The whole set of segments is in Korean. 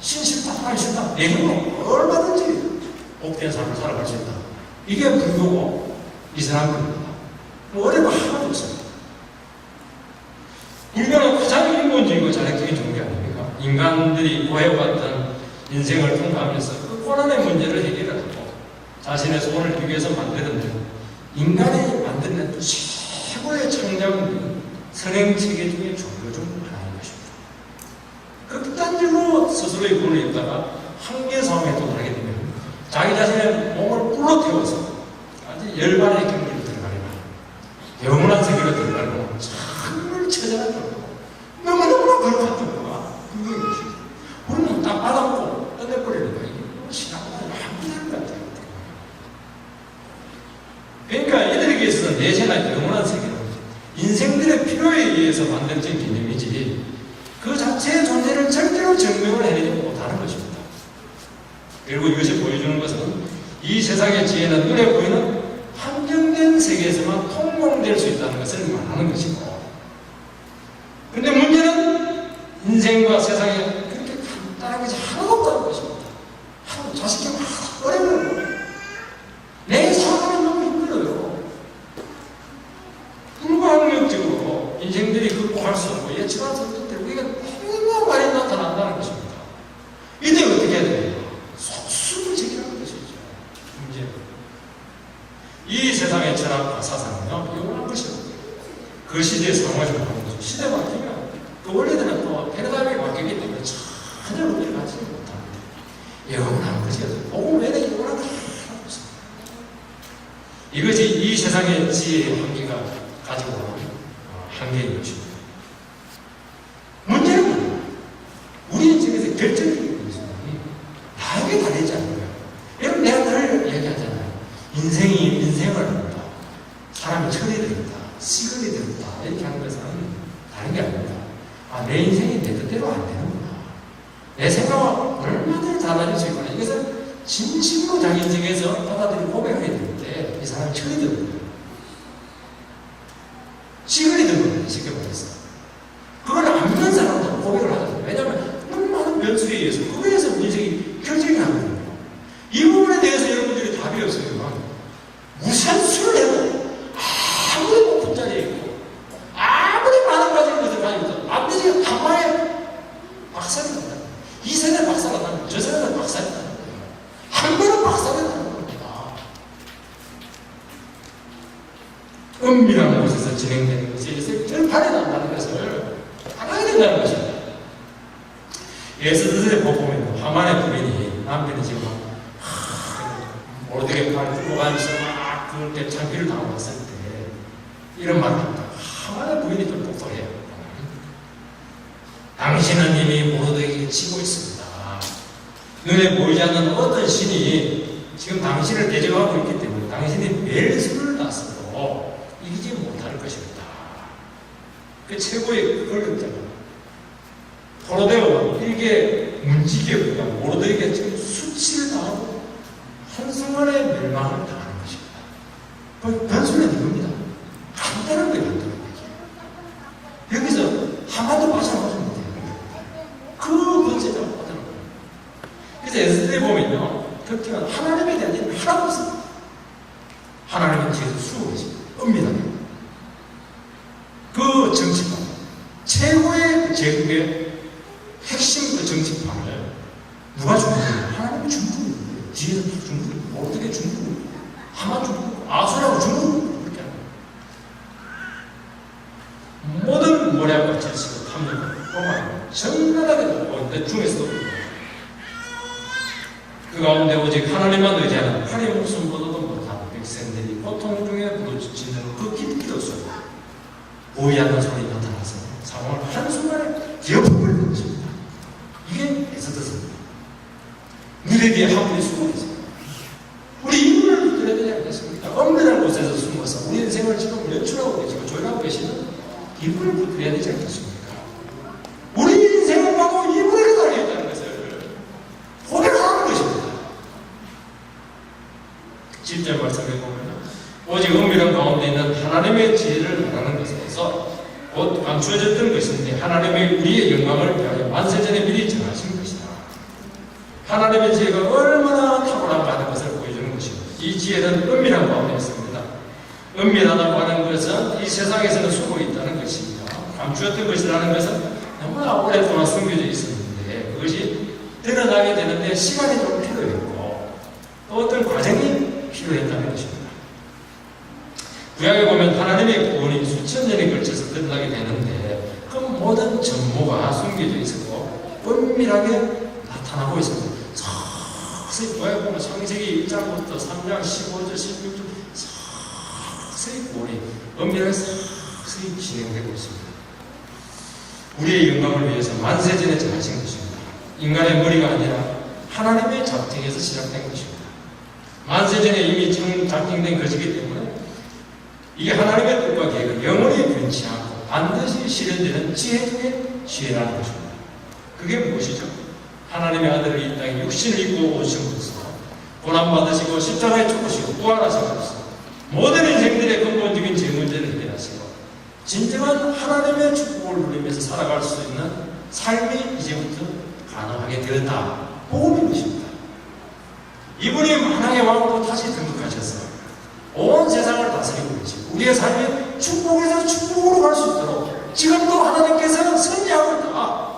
신실다, 하기 싫다. 내경은 얼마든지 복된 삶을 살아갈 수 있다. 이게 불교고 이슬람입니다. 어려움 하나도 없어요. 불교는 가장 인본주의고 자력적인 종교 아닙니까? 인간들이 고해왔던 인생을 통과하면서 그 고난의 문제를 해결하고 자신의 소원을 이루기 위해서 만드는 인간이 만드는 또 최고의 창작은 선행체계 중에 종교 중 하나인 것입니다. 극단적으로 스스로의 구원을 입다가 한계 상황에 도달하게 되면 자기 자신의 몸을 불러 태워서 아주 열반의 경기를 들어가리라. 영원한 세계로 들어가고 정말 처절한 경우고 너무너무나 거룩한 경우가 그게 것이죠. 우리는 딱 받았고 떠내버리는 거예요. 신앙보다 완전한 것 같아요. 그러니까 이들에게 있어서 내세나 영원한 세계는 인생들의 필요에 의해서 만들어진 개념이지 그 자체의 존재를 절대로 증명을 해내지 못하는 것입니다. 그리고 이것이 보여주는 것은 이 세상의 지혜는 눈에 보이는 한정된 세계에서만 통용될 수 있다는 것을 말하는 근데 문제는 인생과 세상에 그렇게 간단한 것이 하나도 없다는 것입니다. 하나도 자식이 막 어려운 거예요. 내 삶은 너무 힘들어요. 불가항력적으로 인생들이 극복할 수 없고 예측할 수 없기 때문에 우리가 너무 많이 나타난다는 것입니다. 이때 어떻게 해야 돼요? 속수를 제기하는 것이죠. 문제. 이 세상의 철학과 사상은요, 영원한 것이고, 그 시대에 상황을 하는 거죠. 시대 바뀌면 그 원리들은 또 패러다임이 바뀌기 때문에 전혀 우리를 갖지 못합니다. 영원한 것이어서 복음 외에 영원한 것 하나도 없습니다. 이것이 이 세상의 지혜의 한계가 가지고 오는 어, 한계인 것입니다. 문제는 뭐예요? 우리 인생에서 결정적인 것은 나에게 달리지 않는 거예요. 여러분 내가 늘 얘기하잖아요. 인생이 인생을 한다. 사람이 철이 된다. 시간이 된다. 이렇게 하는 것은 다른 게 아닙니다. 아, 내 인생이 내 뜻대로 안 되는구나. 내 생각은 얼마든지 달라질 수 있구나. 이것은 진심으로 자기 인생에서 받아들이고 고백하게 되는데 이 사람이 철이 되는 거예요. 시간이 되는 거예요. 쉽게 말해서. 그걸 안 믿는 사람도 고백을 하거든요. 왜냐하면 너무 많은 변수에 의해서 그거에 의해서 인생이 결정이 나거든요. 이 부분에 대해서 여러분들이 답이 없으면 무슨 수를 해도 아무리 높은 자리에 있고 아무리 많은 가진 것을 가지고 있어도 반드시 한 방에 박살이 난다. 이 세대 박살이 나면 저 세대는 박살이 나는 거예요. 한 번은 박살이 나는 겁니다. 은밀한 곳에서 진행되는 것이 이제 결판이 난다는 것을 알아야 된다는 것입니다. 예수들의 복음에는 하만의 부인이 남편이 지금 모르게 팔 들고 가면서 막 그렇게 장비를 당하고 왔을 때 이런 말을 합니다. 하만의 부인이 좀 똑똑해요. 당신은 이미 모르드에게 치고 있습니다. 눈에 보이지 않는 어떤 신이 지금 당신을 대적하고 있기 때문에 당신이 매일 술을 놨어도 이기지 못할 것입니다. 그 최고의 권력자가 포로되어 일개 문지기업이가 모르드에게 지금 수치를 당하고 한순간에 멸망을 당하는 것입니다. 그 단순한 이겁니다. 간단한 거예요, 간단한 얘기. 여기서 하나도 빠져나가지 못해요. 그 번째가 빠져나가요. 그래서 에스더에 특징은 하나님에 대한 일이 하나도 없습니다. 하나님은 계십니다. 은밀하게. 그 정치판, 최고의 그 제국의 핵심 그 정치판을 누가 준거예요 하나님이 준 거예요. 뒤에서 준 거예요. 어떻게 준 거예요? 하나 준 거예요. 아수라고 준거예요. 그렇게 하는 거예요. 모든 모략과 질식을 탐욕을 뽑아내고 정나라하게 놓고 내 중에서도 그 가운데 오직 하나님만 의지하는 파리 목숨보다도 못한 백성들이 고통 중에 부르짖는 그 깊기도 소리 보이지 않는 소리 나타나서 상황을 한순간에 뒤엎어버리는 것입니다. 이게 에서드스입니다. 눈에 뒤에 한분이 숨어 있습니다. 우리 이분을 붙들어야 되지 않겠습니까? 엄밀한 곳에서 숨어서 우리 인생을 지금 연출하고 계시고 조율하고 계시는 이분을 붙들어야 되지 않겠습니까? 우리 인생을 바로 이분에게 달려있다는 것을 고백하는 것입니다. 7절 말씀에 보면 오직 은밀한 가운데 있는 하나님의 지혜를 말하는 것에서 곧 감추어졌던 것인데 하나님의 우리의 영광을 위하여 만세전에 미리 정하신 것이다. 하나님의 지혜가 얼마나 이 지혜는 은밀한 마음에 있습니다. 은밀하다고 하는 것은 이 세상에서는 숨어 있다는 것입니다. 감추었던 것이라는 것은 너무나 오랫동안 숨겨져 있었는데 그것이 드러나게 되는데 시간이 좀 필요했고 또 어떤 과정이 필요했다는 것입니다. 구약에 보면 하나님의 구원이 수천 년에 걸쳐서 드러나게 되는데 그 모든 전모가 숨겨져 있었고 은밀하게 나타나고 있습니다. 구약에 보면 창세기 1장부터 3장 15절 16절 서서히 구원이 은밀하게 서서히 진행되고 있습니다. 우리의 영광을 위해서 만세전에 정하신 것입니다. 인간의 머리가 아니라 하나님의 작정에서 시작된 것입니다. 만세전에 이미 지금 작정된 것이기 때문에 이게 하나님의 뜻과 계획은 영원히 변치 않고 반드시 실현되는 지혜 중에 지혜라는 것입니다. 그게 무엇이죠? 하나님의 아들을 이 땅에 육신을 입고 오심으로써 고난받으시고 십자가에 죽으시고 부활하심으로써 모든 인생들의 근본적인 죄 문제를 해결하시고 진정한 하나님의 축복을 누리면서 살아갈 수 있는 삶이 이제부터 가능하게 되었다. 복음인 것입니다. 이분이 만왕의 왕으로 다시 등극하셔서 온 세상을 다스리고 계시고 우리의 삶이 축복에서 축복으로 갈 수 있도록 지금도 하나님께서는 섭리하고 있다.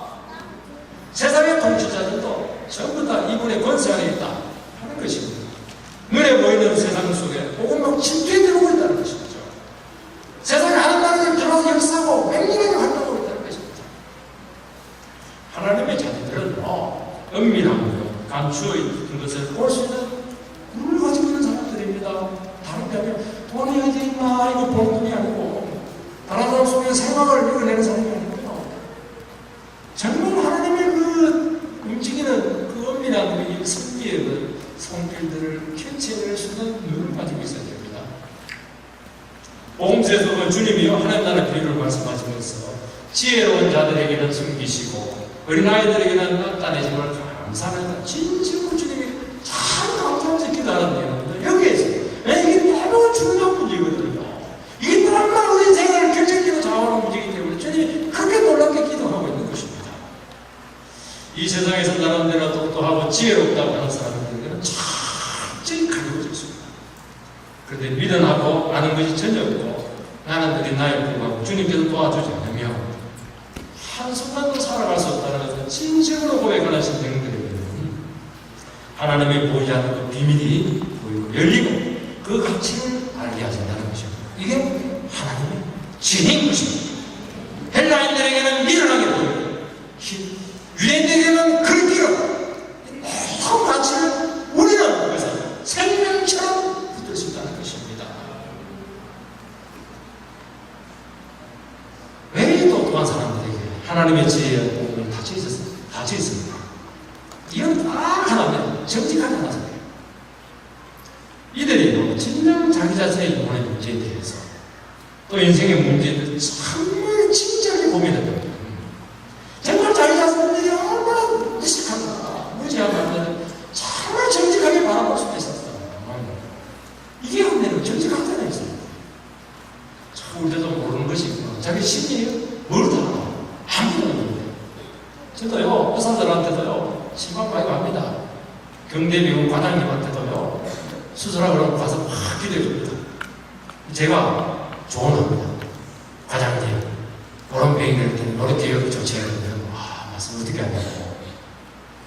세상의 통치자들도 전부 다 이분의 권세 안에 있다 하는 것입니다. 눈에 보이는 세상 속에 복음만 침투해 들어오고 있다는 것이죠. 세상에 하나님이 들어와서 역사하고 맹렬하게 활동하고 있다는 것입니다. 하나님의 자녀들은 것, 감추어 있는 것을 볼 수 있는 눈을 가지고 있는 사람들입니다. 다른 게 아니라 돈이 어디 있나 이거 보는 분이 아니고 다른 사람 속에 생각을 읽어내는 사람이 아니고요. 정말 하나님의 그 움직이는 그 은밀한 그 성기의 그 손길들을 캐치해낼 수 있는 눈을 가지고 있어야 됩니다. 보험세에서 그 주님이요 하나님 나라 비유를 말씀하시면서 지혜로운 자들에게는 숨기시고 어린아이들에게는 나타내심을 감사합니다. 진심으로 주님이 참 감사하면서 기도하는 내용인데 여기에서 이게 너무 중요한 문제거든요. 이게 너무나 우리 생활을 결정적으로 좌우하는 문제이기 때문에 주님이 그렇게 놀랍게 기도하고 있는 것입니다. 이 세상에서 나름대로 똑똑하고 지혜롭다고 하는 사람들에게는 철저히 가리워져 있습니다. 그런데 미련하고 아는 것이 전혀 없고 나는 어린 나이에 불구하고 주님께서 도와주지 않으면 한순간도 살아갈 수 없다는 것을 진심으로 고백하는 신령들에게는 않는 그 비밀이 보이고 열리고 그 가치를 알게 하신다는 것입니다. 이게 하나님의 진인 것입니다. 헬라인들에게는 미련하게 보이고 유대인들에게는 그렇게 큰 가치를 우리는 그것을 생명처럼 붙들 수 있다는 것입니다. 왜 똑똑한 사람들에게 하나님의 지혜의 복음이 닫혀 있었습니다. 닫혀 있습니다. 이건 딱 하나면 정직하게 하나잖아요. 이들이 진정 자기 자신의 영혼의 문제에 대해서 또 인생의 문제에 대해서 정말 진지하게 고민했던 거예요. 정말 자기 자신들이 얼마나 무식한가, 무지한가, 정말 정직하게 바라볼 수 있었다. 이게 한내는 정직하잖아요. 있어요. 참 우리도 모르는 것이 있구나. 자기 심리예요? 뭘 다 알아? 아무도 모르는데. 저도요, 의사들한테도요, 심한 많이 갑니다. 경대병원 과장님한테도요, 수술하고 그러면 가서 막 기도해 줍니다. 제가 조언합니다. 과장님, 그런 병인을 이렇게 노력해 여기 조치해야 되면, 와, 말씀 어떻게 하냐고.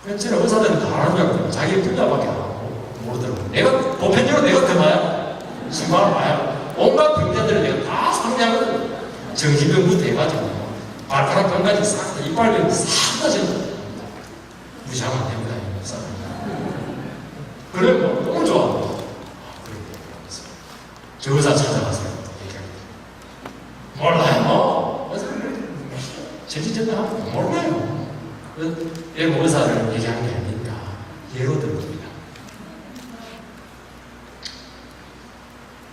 그래서 저는 의사들은 다 아는 줄 알고, 자기 분야밖에 안 하고, 모르더라고요. 내가, 보편적으로 내가 그마야. 신방을 봐야. 온갖 병자들을 내가 다 상대하거든요. 정신병부터 해가지고, 발가락 병까지 싹, 다, 이빨병 싹다 전부 무시하면 안 됩니다. 그래, 뭐, 너무 좋아. 아, 그래, 그래서 저 의사 찾아가세요. 얘기합니다. 몰라요. 의사 정신전도 몰라요. 외국 의사를 얘기하는 게 아니니까 예로 들어봅니다.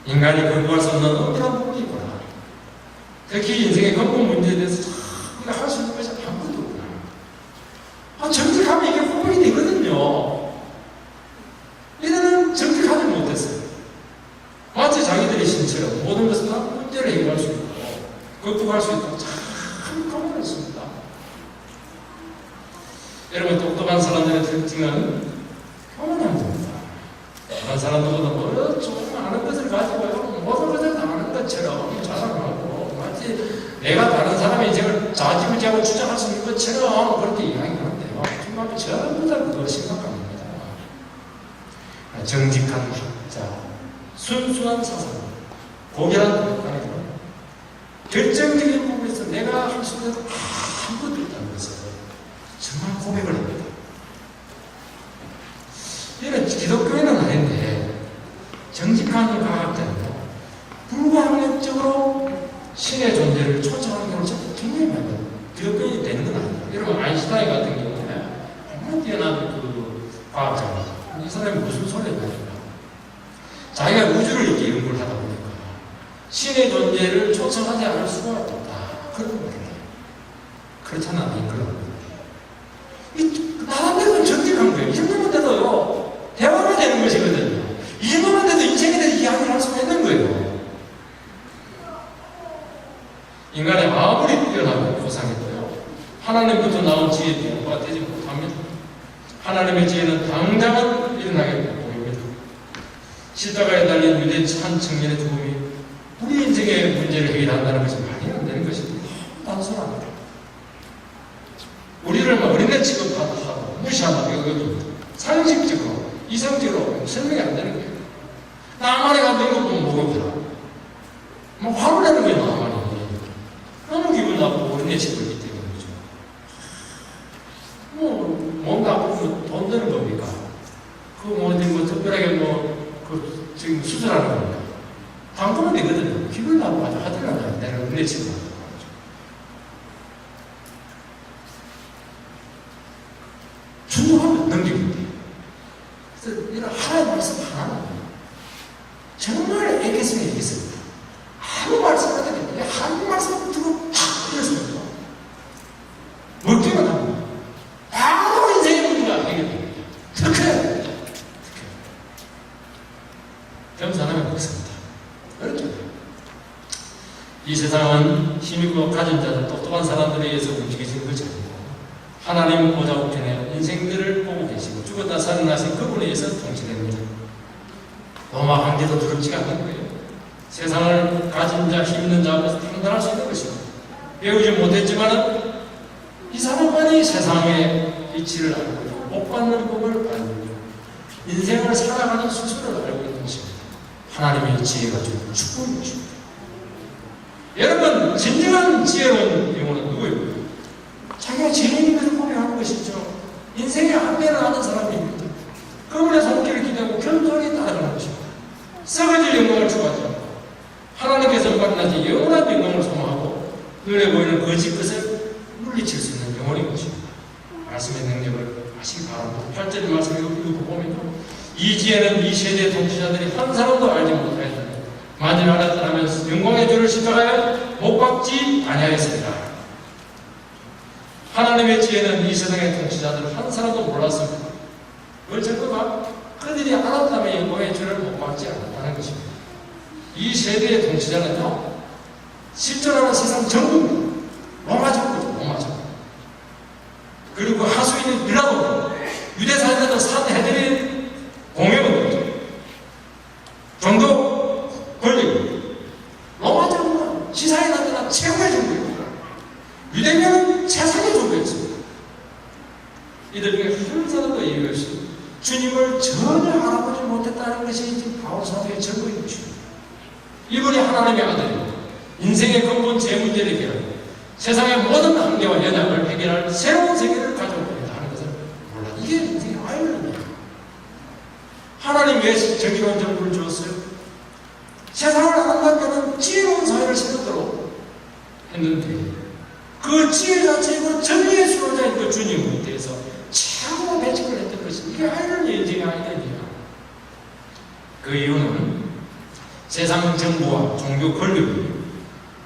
인간이 근거할 수 없는 엄밀한 부분이구나. 특히 인생의 근본 문제에 대해서 우리가 할 수 있는 것이 아무것도 없구나. 아, 정직하면 이게 호응이 되거든요. 이들은 정직하지 못했어요. 마치 자기들의 신처럼 모든 것을 다 문제를 해결할 수 있고 극복할 수 있다고 참 강조했습니다. 여러분 똑똑한 사람들은 특징은 평안합니다. 다른 사람들보다 뭐 조금 아는 것을 가지고요 모든 것을 다 아는 것처럼 자랑하고 마치 내가 다른 사람의 인생을 자지우지하고 주장할 수 있는 것처럼 그렇게 이야기하는데요. 정말 전부 다 그거 심각합니다. 정직한 학자, 순수한 사상, 고결한 국가이죠. 결정적인 부분에서 있는 아무것도 없다는 것을 정말 고백을 합니다. 이는 기독교에는 아닌데 정직한 과학자는요 불가항력적으로 신의 존재를 초청하는 경우를 굉장히 많이 봐요. 기독교인이 되는 건 아니에요. 여러분 아인슈타인 같은 경우에 정말 뛰어난 그 과학자입니다. 이 사람이 무슨 소리를 하냐면 자기가 우주를 이렇게 연구를 하다 보니까 신의 존재를 초청하지 않을 수가 없다. 그런 거예요. 그렇잖아, 안 그런 이 나름대로 정직한 거예요. 이 정도만 돼도요, 대화가 되는 것이거든요. 이 정도만 돼도 인생에 대해서 이야기를 할 수가 있는 거예요. 인간의 아무리 뛰어나고 고상해도요, 하나님부터 나온 지혜도 공부가 되지 못합니다. 하나님의 지혜는 당장은 일어나게 보입니다. 십자가에 달린 유대 한 청년의 죽음이 우리 인생의 문제를 해결한다는 것이 말이 안 되는 것입니다. 단순합니다. 우리를 막 어린애 취급하고 무시하고 이거 상식적으로 이성적으로 설명이 안 되는 거예요. 가도 이거 보면 뭐가 뭐 화를 내는 거예요 나만이. 너무 기분 나쁘고 어린애 취급이기 때문이죠. 뭐 뭔가 아프면 돈 드는 겁니까? 그뭐 어디 뭐 특별하게 뭐 그 지금 수술하는 겁니까? 당근은 되거든요. 기분 나쁘고 아주 하더라도 내가 취급하고. 충분하면 넘기면 돼요. 그래서 이런 하나의 말씀 하나는 정말 애겠으면 애겠습니다. 아무 말씀 안 하게 한 말씀 듣고 탁 이랬습니다. 먹기만 합니다. 바로 인생의 문제가 해결됩니다. 특혜! 특혜. 겸손하면 먹습니다. 그렇죠. 이 세상은 힘있고 가진 자들, 똑똑한 사람들에 의해서 움직여지는 것이 아니고 하나님 보좌 우편에 인생들을 보고 계시고 죽었다 살아나신 그분에 의해서 통치됩니다. 로마 황제도 두렵지가 않는 거예요. 세상을 가진 자, 힘 있는 자 앞에서 판단할 수 있는 것입니다. 배우지 못했지만은 이 사람만이 세상의 이치를 알고 못 받는 법을 알고 인생을 살아가는 수술을 알고 있는 것입니다. 하나님의 지혜가 주는 축복인 것입니다. 여러분 진정한 지혜로운 영혼은 누구예요? 자기가 죄인인 것을 고백하는 것이죠. 인생의 한계를 아는 사람입니다. 그분의 손길을 기대하고 겸손히 따라가는 것입니다. 썩어질 영광을 추구하지 않고 하나님께서 만나지 영원한 영광을 소망하고 눈에 보이는 거짓 것을 물리칠 수 있는 영혼인 것입니다. 말씀의 능력을 하시기 바랍니다. 8절 말씀 읽어보면 이 지혜는 이 세대 통치자들이 한 사람도 알지 못하였다니 만일 알았더라면 영광의 주를 십자가에 못 박지 아니하였습니다. 하나님의 지혜는 이 세상의 통치자들 한 사람도 몰랐습니다. 그걸 전부가 그들이 알았다면 영광의 주를 못 받지 않았다는 것입니다. 이 세대의 통치자는요, 실존하는 세상 전부입니다. 로마 정부죠, 로마 정부. 그리고 하수인인 빌라도 유대 사회자들 산해드린 공회원들이죠. 정도 권력. 로마 정부는 지사에 나타난 최고의 정부입니다. 유대교는 세상의 정부였습니다. 이들 중에 한 사람도 얘기할 수 있습니다. 주님을 전혀 알아보지 못했다는 것이 지금 바울 사도의 증거인 것입니다. 이분이 하나님의 아들이고 인생의 근본 제 문제를 해결하고 세상의 모든 한계와 연약을 해결할 새로운 세계를 가져오고 있다 하는 것을 몰라. 이게 인생의 아이러니예요. 하나님 왜 정의로운 정부를 주었어요? 세상을 아름답게는 지혜로운 사회를 세우도록 했는데 그 지혜 자체이고 정의의 수호자인 그 주님에 대해서 최고 배척을 했던 것이 이게 아이러니의 인생의 아이러니야. 그 이유는 세상 정부와 종교 권력이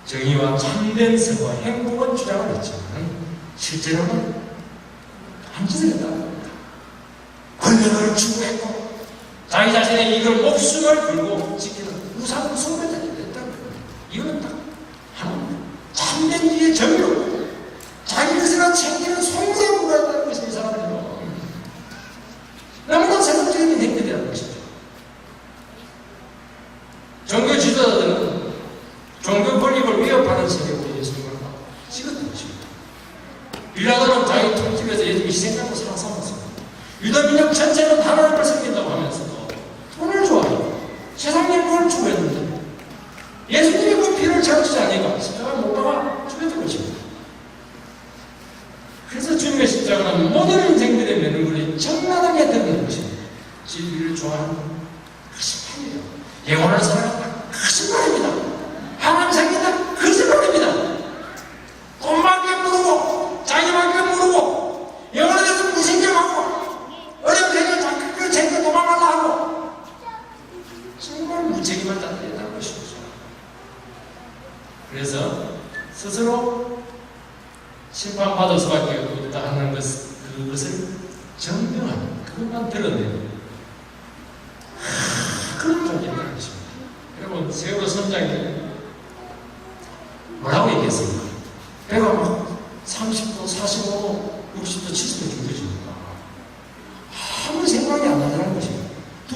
정의와 참된 생과 행복은 주장을 했지만 실제로는 한짓을 했다는 겁니다. 권력을 추구했고 자기 자신의 이걸 목숨을 걸고 지키는 우상 숭배자들이 됐다는 겁니다. 이거는 딱 하나입니다. 참된 지의 정의로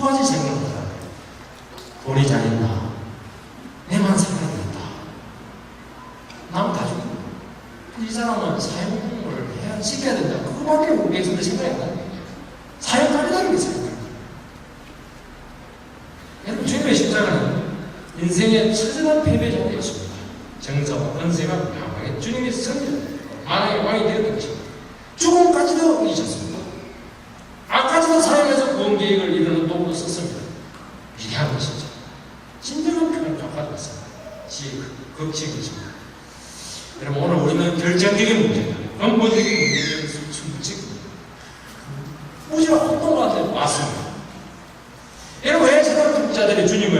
가지 생각보다. 돈이 잘 있나 내만 생각이 있다. 남다 죽는다 이 사람은 사형을 해야 시켜야 된다. 그거밖에 우리의 존재 생각이 안 나는 사형 달리다는 게 생각이 여러분 주님의 십자가는 인생의 처절한 패배자였습니다. 정서, 은세가 강하게 주님이 성령 만왕의 왕이 되었든지. 근본적인 문제에 대해서 정직 무지가 어떤 것한테 왔습니다. 여러분, 왜 사람 자들이 주님을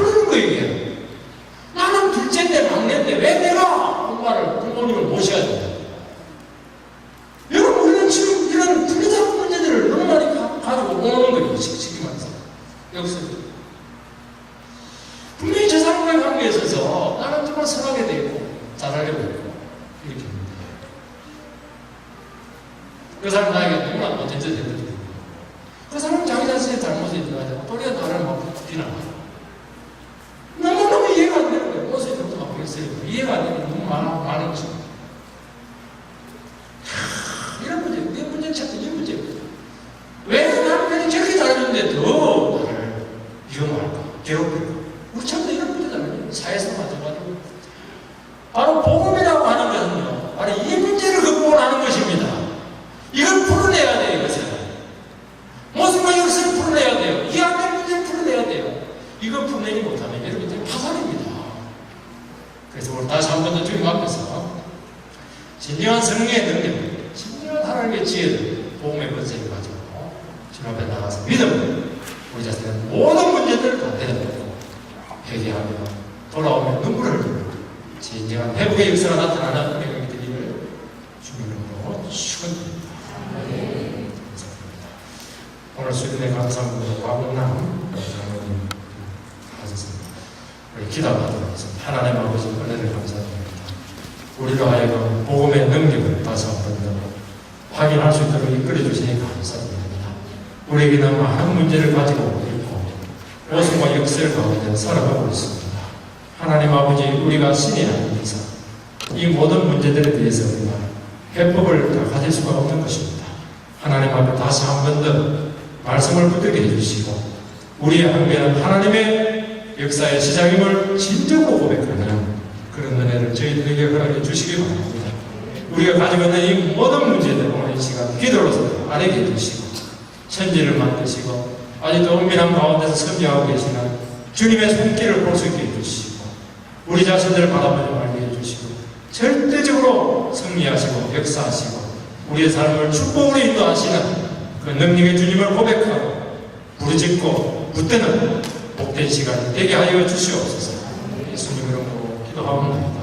그러는 거예요. 나는 둘째인데 막내인데 왜 내가 엄마를 부모님을 모셔야 돼? 편이 문제입니다. 왜 남편이 저렇게 잘하는데 더 돌아오면 눈물을 진정한 회복의 역사가 나타나는 우리가 믿음을 주님으로 축원합니다. 네. 감사합니다. 오늘 수련의 감사함으로 와분남 장로님 하셨습니다. 우리 기도하도록 하겠습니다. 하나님 아버지 은혜를 감사드립니다. 우리로 하여금 복음의 능력을 다시 한번 확인할 수 있도록 이끌어주시니 감사드립니다. 우리에게는 많은 문제를 가지고 있고, 오승과 역사를 가운데 살아가고 있습니다. 하나님 아버지 우리가 신이 아니면서 이 모든 문제들에 대해서 우리가 해법을 다 가질 수가 없는 것입니다. 하나님 앞에 다시 한 번 더 말씀을 붙들게 해주시고 우리의 항변은 하나님의 역사의 시작임을 진정으로 고백하는 그런 은혜를 저희들에게 허락해 주시기 바랍니다. 우리가 가지고 있는 이 모든 문제들 오늘 이 시간 기도로서 아뢰게 주시고 천지를 만드시고 아직도 은밀한 가운데서 섭리하고 계시는 주님의 손길을 볼 수 있게 해주시고 우리 자신들을 바라보지 말게 해주시고 절대적으로 승리하시고 역사하시고 우리의 삶을 축복으로 인도하시는 그 능력의 주님을 고백하고 부르짖고 붙드는 복된 시간 되게 하여 주시옵소서 예수님 이름으로 기도합니다.